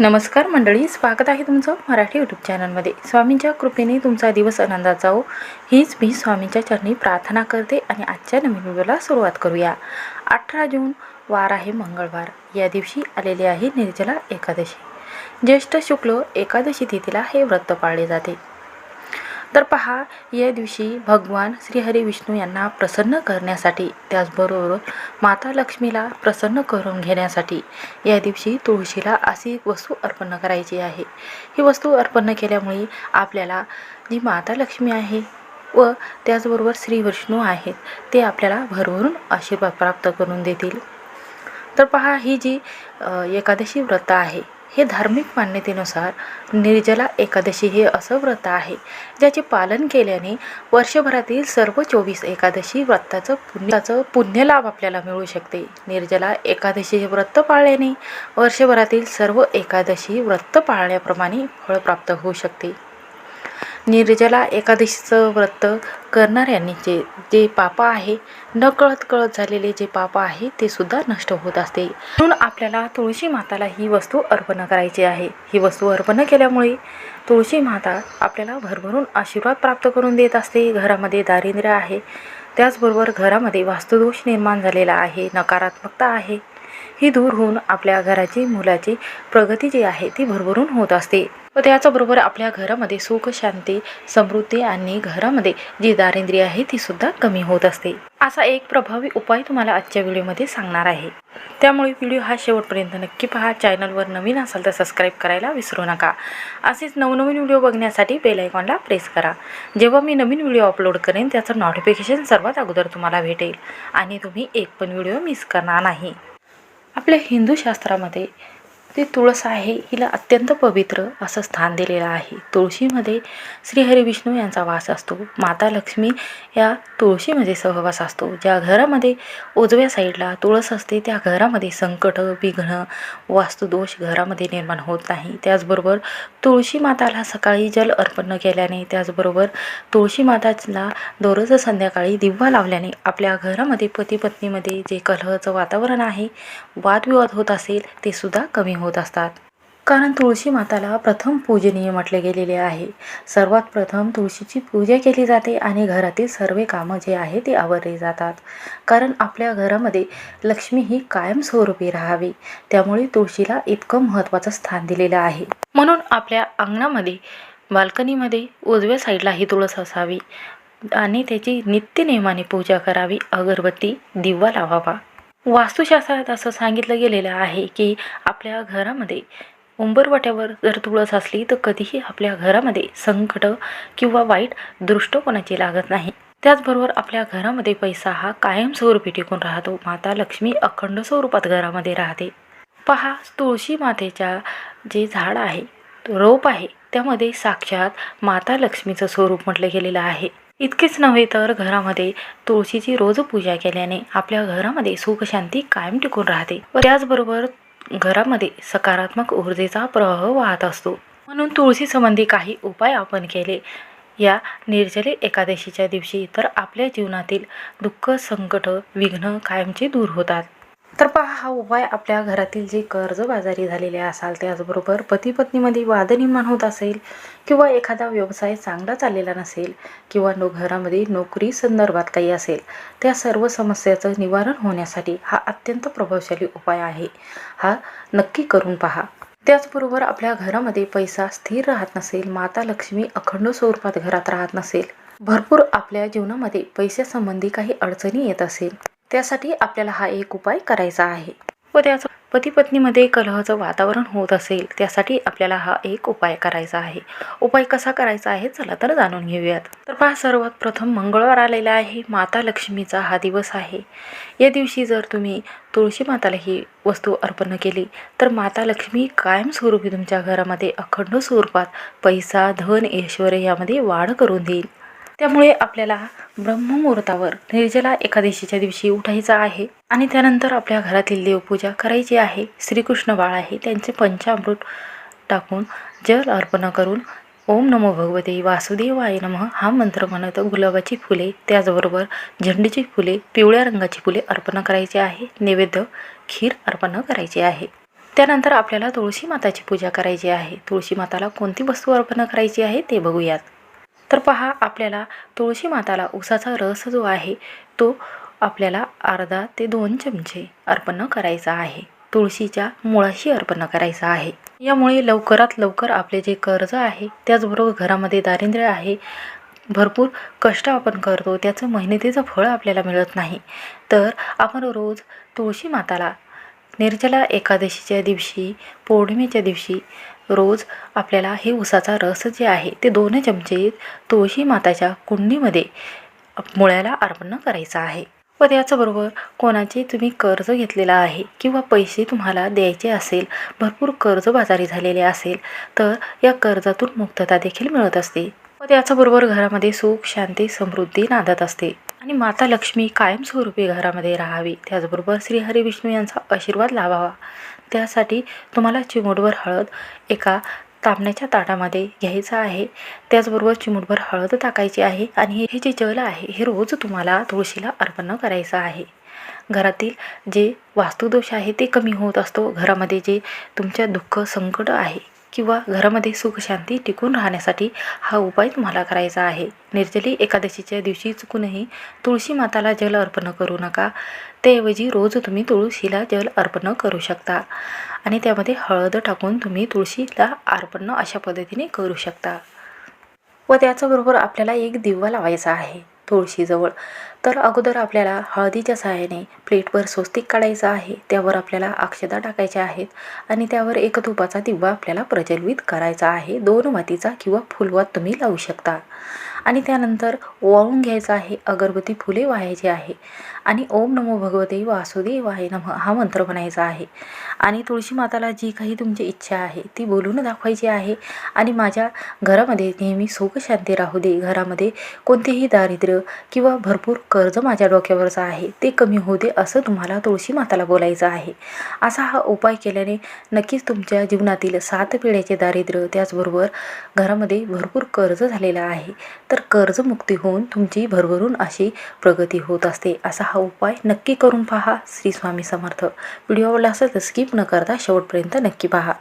नमस्कार मंडळी स्वागत आहे तुमचं मराठी यूट्यूब चॅनलमध्ये स्वामींच्या कृपेने तुमचा दिवस आनंदात जाओ हो. हीच मी स्वामींच्या चरणी प्रार्थना करते आणि आजच्या नवीन व्हिडिओला सुरुवात करूया. अठरा जून वार आहे मंगळवार. या दिवशी आलेली आहे निर्जला एकादशी. ज्येष्ठ शुक्ल एकादशी तिथीला हे व्रत पाळले जाते. तर पहा या दिवशी भगवान श्रीहरी विष्णू यांना प्रसन्न करण्यासाठी त्याचबरोबर माता लक्ष्मीला प्रसन्न करून घेण्यासाठी या दिवशी तुळशीला अशी एक वस्तू अर्पण करायची आहे. ही वस्तू अर्पण केल्यामुळे आपल्याला जी माता लक्ष्मी आहे व त्याचबरोबर श्री विष्णू आहेत ते आपल्याला भरभरून आशीर्वाद प्राप्त करून देतील. तर पहा ही जी एकादशी व्रत आहे हे धार्मिक मान्यतेनुसार निर्जला एकादशी हे असं व्रत आहे ज्याचे पालन केल्याने वर्षभरातील सर्व चोवीस एकादशी व्रताचं पुण्याचं पुण्यलाभ आपल्याला मिळू शकते. निर्जला एकादशी हे व्रत पाळल्याने वर्षभरातील सर्व एकादशी व्रत पाळल्याप्रमाणे फळ प्राप्त होऊ शकते. निर्जला एकादशीचं व्रत करणाऱ्यांनी जे जे पाप आहे न कळत कळत झालेले जे पाप आहे ते सुद्धा नष्ट होत असते. म्हणून आपल्याला तुळशी माताला ही वस्तू अर्पण करायची आहे. ही वस्तू अर्पण केल्यामुळे तुळशी माता आपल्याला भरभरून आशीर्वाद प्राप्त करून देत असते. घरामध्ये दारिद्र्य आहे. त्याचबरोबर घरामध्ये वास्तुदोष निर्माण झालेला आहे. नकारात्मकता आहे. ही दूर होऊन आपल्या घराची मुलाची प्रगती जी आहे ती भरभरून होत असते. व त्याचबरोबर आपल्या घरामध्ये सुख शांती समृद्धी आणि घरामध्ये जी दारिद्र्य आहे ती सुद्धा कमी होत असते. असा एक प्रभावी उपाय तुम्हाला आजच्या व्हिडिओमध्ये सांगणार आहे. त्यामुळे व्हिडिओ हा शेवटपर्यंत नक्की पहा. चॅनलवर नवीन असाल तर सबस्क्राईब करायला विसरू नका. असेच नवनवीन व्हिडिओ बघण्यासाठी बेल आयकॉनला प्रेस करा. जेव्हा मी नवीन व्हिडिओ अपलोड करेन त्याचं नोटिफिकेशन सर्वात अगोदर तुम्हाला भेटेल. आणि तुम्ही एक पण व्हिडिओ मिस करणार नाही. आपल्या हिंदू शास्त्रामध्ये ते तुळस आहे हिला अत्यंत पवित्र असं स्थान दिलेलं आहे. तुळशीमध्ये श्रीहरी विष्णू यांचा वास असतो. माता लक्ष्मी या तुळशीमध्ये सहवास असतो. ज्या घरामध्ये उजव्या साईडला तुळस असते त्या घरामध्ये संकट विघ्न वास्तुदोष घरामध्ये निर्माण होत नाही. त्याचबरोबर तुळशी माताला सकाळी जल अर्पण केल्याने त्याचबरोबर तुळशी माताला दररोज संध्याकाळी दिवा लावल्याने आपल्या घरामध्ये पती पत्नीमध्ये जे कलहचं वातावरण आहे वादविवाद होत असेल ते सुद्धा कमी होत होत असतात. कारण तुळशी माताला प्रथम पूजनीय म्हटले गेलेले आहे. सर्वात प्रथम तुळशीची पूजा केली जाते आणि घरातील सर्व कामं जे आहे ते आवरली जातात. कारण आपल्या घरामध्ये लक्ष्मी ही कायमस्वरूपी राहावी. त्यामुळे तुळशीला इतकं महत्त्वाचं स्थान दिलेलं आहे. म्हणून आपल्या अंगणामध्ये बाल्कनीमध्ये उजव्या साईडला ही तुळस असावी आणि त्याची नित्यनेमाने पूजा करावी. अगरबत्ती दिवा लावावा. वास्तुशास्त्रात असं सांगितलं गेलेलं आहे की आपल्या घरामध्ये उंबरवाट्यावर जर तुळस असली तर कधीही आपल्या घरामध्ये संकट किंवा वाईट दृष्टकोनाची लागत नाही. त्याचबरोबर आपल्या घरामध्ये पैसा हा कायमस्वरूपी टिकून राहतो. माता लक्ष्मी अखंड स्वरूपात घरामध्ये राहते. पहा तुळशी मातेच्या जे झाड आहे रोप आहे त्यामध्ये साक्षात माता लक्ष्मीचं स्वरूप म्हटलं गेलेलं आहे. इतकेच नव्हे तर घरामध्ये तुळशीची रोज पूजा केल्याने आपल्या घरामध्ये सुखशांती कायम टिकून राहते. व त्याचबरोबर घरामध्ये सकारात्मक ऊर्जेचा प्रवाह वाहत असतो. म्हणून तुळशी संबंधी काही उपाय आपण केले. या निर्जले एकादशीच्या दिवशी तर आपल्या जीवनातील दुःख संकट विघ्न कायमचे दूर होतात. तर पहा हा उपाय आपल्या घरातील जे कर्जबाजारी झालेले असाल त्याचबरोबर पती पत्नीमध्ये वाद निर्माण होत असेल किंवा एखादा व्यवसाय चांगला चाललेला नसेल किंवा नो घरामध्ये नोकरी संदर्भात काही असेल त्या सर्व समस्याचं निवारण होण्यासाठी हा अत्यंत प्रभावशाली उपाय आहे. हा नक्की करून पहा. त्याचबरोबर आपल्या घरामध्ये पैसा स्थिर राहत नसेल माता लक्ष्मी अखंड स्वरूपात घरात राहत नसेल भरपूर आपल्या जीवनामध्ये पैशासंबंधी काही अडचणी येत असेल त्यासाठी आपल्याला हा एक उपाय करायचा आहे. व त्याचं पती पत्नीमध्ये कलहाचं वातावरण होत असेल त्यासाठी आपल्याला हा एक उपाय करायचा आहे. उपाय कसा करायचा आहे चला तर जाणून घेऊयात. तर पहा सर्वात प्रथम मंगळवार आलेला आहे माता लक्ष्मीचा हा दिवस आहे. या दिवशी जर तुम्ही तुळशी माताला ही वस्तू अर्पण केली तर माता लक्ष्मी कायमस्वरूपी तुमच्या घरामध्ये अखंड स्वरूपात पैसा धन ऐश्वर यामध्ये वाढ करून देईल. त्यामुळे आपल्याला ब्रह्ममुहूर्तावर निर्जला एकादशीच्या दिवशी उठायचं आहे. आणि त्यानंतर आपल्या घरातील देवपूजा करायची आहे. श्रीकृष्ण बाळ आहे. त्यांचे पंचामृत टाकून जल अर्पण करून ओम नमो भगवते वासुदेवाय नमः हा मंत्र म्हणत गुलाबाची फुले त्याचबरोबर झेंडूची फुले पिवळ्या रंगाची फुले अर्पण करायची आहे. नैवेद्य खीर अर्पण करायची आहे. त्यानंतर आपल्याला तुळशी माताची पूजा करायची आहे. तुळशी माताला कोणती वस्तू अर्पण करायची आहे ते बघूयात. तर पहा आपल्याला तुळशी माताला उसाचा रस जो आहे तो आपल्याला अर्धा ते दोन चमचे अर्पण करायचा आहे. तुळशीच्या मुळाशी अर्पण करायचा आहे. यामुळे लवकरात लवकर आपले जे कर्ज आहे त्याचबरोबर घरामध्ये दारिद्र्य आहे भरपूर कष्ट आपण करतो त्याचं मेहनतीचं फळ आपल्याला मिळत नाही. तर आपण रोज तुळशी माताला निर्जला एकादशीच्या दिवशी पौर्णिमेच्या दिवशी रोज आपल्याला हे उसाचा रस जे आहे ते दोन चमचे तुळशी माताच्या कुंडीमध्ये मुळ्याला अर्पण करायचं आहे. व त्याचबरोबर कोणाचे तुम्ही कर्ज घेतलेला आहे किंवा पैसे तुम्हाला द्यायचे असेल भरपूर कर्जबाजारी झालेले असेल तर या कर्जातून मुक्तता देखील मिळत असते. व त्याचबरोबर घरामध्ये सुख शांती समृद्धी नांदत असते. आणि माता लक्ष्मी कायमस्वरूपी घरामध्ये राहावी. त्याचबरोबर श्रीहरी विष्णू यांचा आशीर्वाद लावावा. त्यासाठी तुम्हाला चिमूटभर हळद एका तांबण्याच्या ताटामध्ये घ्यायचं आहे. त्याचबरोबर चिमूटभर हळद टाकायची आहे आणि हे जे जल आहे हे रोज तुम्हाला तुळशीला अर्पण करायचं आहे. घरातील जे वास्तुदोष आहे ते कमी होत असतो. घरामध्ये जे तुमच्या दुःख संकट आहे किंवा घरामध्ये सुखशांती टिकून राहण्यासाठी हा उपाय तुम्हाला करायचा आहे. निर्जली एकादशीच्या दिवशी चुकूनही तुळशी माताला जल अर्पण करू नका. त्याऐवजी रोज तुम्ही तुळशीला जल अर्पण करू शकता. आणि त्यामध्ये हळद टाकून तुम्ही तुळशीला अर्पण अशा पद्धतीने करू शकता. व त्याचबरोबर आपल्याला एक दिवा लावायचा आहे. तुळशीजवळ. तर अगोदर आपल्याला हळदीच्या सहाय्याने प्लेटवर स्वस्तिक काढायचं आहे त्यावर आपल्याला अक्षदा टाकायच्या आहेत आणि त्यावर एक तुपाचा दिवा आपल्याला प्रज्वलित करायचा आहे. दोन मातीचा किंवा फुलवात तुम्ही लावू शकता. आणि त्यानंतर ओवाळून घ्यायचं आहे. अगरबत्ती फुले वाहायची आहे. आणि ओम नमो भगवते वासुदेवाय नम हा मंत्र म्हणायचा आहे. आणि तुळशी माताला जी काही तुमची इच्छा आहे ती बोलून दाखवायची आहे. आणि माझ्या घरामध्ये नेहमी सुख शांती राहू दे. घरामध्ये कोणतेही दारिद्र्य किंवा भरपूर कर्ज माझ्या डोक्यावरचं आहे. ते कमी होऊ दे असं तुम्हाला तुळशी माताला बोलायचं आहे. असा हा उपाय केल्याने नक्कीच तुमच्या जीवनातील सात पिढ्याचे दारिद्र्य त्याचबरोबर घरामध्ये भरपूर कर्ज झालेलं आहे. तर तर कर्जमुक्ती होऊन तुमची भरभरून अशी प्रगती होत असते. असा हा उपाय नक्की करून पहा. श्री स्वामी समर्थ. व्हिडिओ आवडला असेल तर स्किप न करता शेवटपर्यंत नक्की पहा.